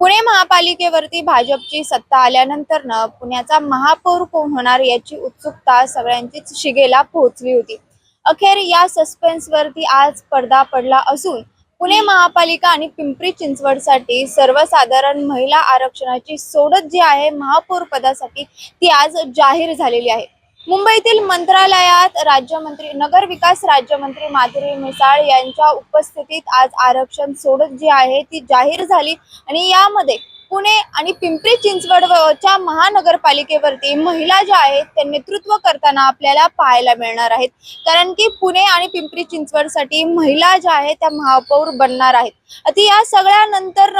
पुणे महापालिकेवरती भाजपची सत्ता आल्यानंतर न पुण्याचा महापौर कोण होणार याची उत्सुकता सगळ्यांचीच शिगेला पोहोचली होती. अखेर या सस्पेन्स वरती आज पडदा पडला असून पुणे महापालिका आणि पिंपरी चिंचवडसाठी सर्वसाधारण महिला आरक्षणाची सोडत जी आहे महापौर पदासाठी ती आज जाहीर झालेली आहे. मुंबईतील मंत्रालयात राज्यमंत्री नगर विकास राज्यमंत्री माधुरी मिसाळ यांच्या उपस्थितीत आज आरक्षण सोडत जी आहे ती जाहीर झाली. आणि यामध्ये पुणे आणि पिंपरी चिंचवडच्या महानगरपालिकेवरती महिला ज्या आहेत ते नेतृत्व करताना आपल्याला पाहायला मिळणार आहेत. कारण की पुणे आणि पिंपरी चिंचवडसाठी महिला ज्या आहेत त्या महापौर बनणार आहेत. आता या सगळ्यानंतर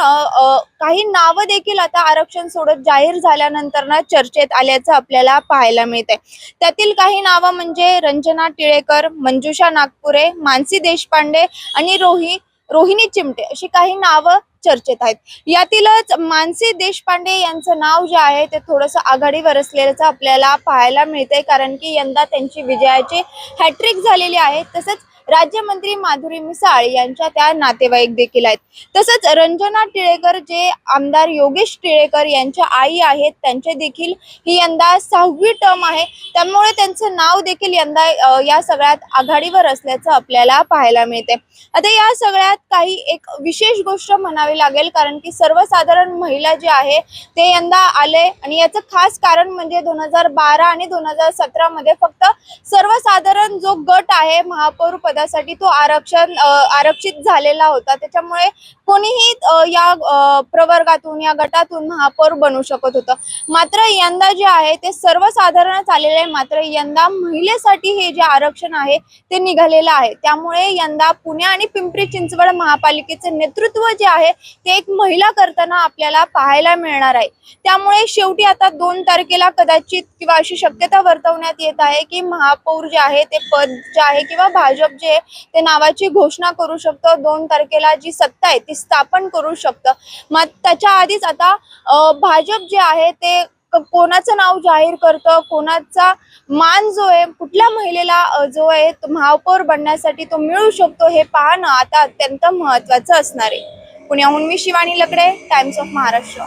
काही नावं देखील आता आरक्षण सोडत जाहीर झाल्यानंतर ना चर्चेत आल्याचं आपल्याला पाहायला मिळत आहे त्यातील काही नावं म्हणजे रंजना टिळेकर मंजुषा नागपुरे मानसी देशपांडे आणि रोही रोहिणी चिमटे अशी काही नावं चर्चेत आहेत. यातीलच मानसी देशपांडे यांचं नाव जे आहे ते थोडंसं आघाडीवर असलेल्याचं आपल्याला पाहायला मिळतंय कारण की यंदा त्यांची विजयाची हॅट्रिक झालेली आहे. तसंच राज्यमंत्री माधुरी मिसाळ यांच्या त्या नातेवाईक देखील आहेत. तसंच रंजना टिळेकर जे आमदार योगेश टिळेकर यांच्या आई आहेत त्यांचे देखील ही यंदा सहावी टर्म आहे. त्यामुळे त्यांचं नाव देखील यंदा या सगळ्यात आघाडीवर असल्याचं आपल्याला पाहायला मिळते. आता या सगळ्यात काही एक विशेष गोष्ट म्हणावी लागेल कारण की सर्वसाधारण महिला जे आहे ते यंदा आले आणि याचं खास कारण म्हणजे दोन हजार बारा आणि दोन हजार सतरा मध्ये फक्त सर्वसाधारण जो गट आहे महापौर पदासाठी तो आरक्षण आरक्षित झालेला होता. त्याच्यामुळे कोणीही या प्रवर्गातून या गटातून महापौर बनू शकत होतं. मात्र यंदा जे आहे ते सर्वसाधारणच आलेले आहे. मात्र यंदा महिलेसाठी हे जे आरक्षण आहे ते निघालेलं आहे. त्यामुळे यंदा पुणे आणि पिंपरी चिंचवड महापालिकेचे नेतृत्व जे आहे ते एक महिला करताना आपल्याला पाहायला मिळणार आहे. त्यामुळे शेवटी आता दोन तारखेला कदाचित किंवा अशी शक्यता वर्तवण्यात येत आहे की महापौर जे आहे ते पद जे आहे किंवा भाजप जे आहे ते नावाची घोषणा करू शकतं. दोन तारखेला जी सत्ता आहे ती स्थापन करू शकतं. मग त्याच्या आधीच आता भाजप जे आहे ते कोणाचं नाव जाहीर करतं? कोणाचा मान जो आहे कुठल्या महिलेला जो आहे महापौर बनण्यासाठी तो मिळू शकतो हे पाहणं आता अत्यंत महत्वाचं असणार आहे. पुण्याहून मी शिवानी लकडे टाइम्स ऑफ महाराष्ट्र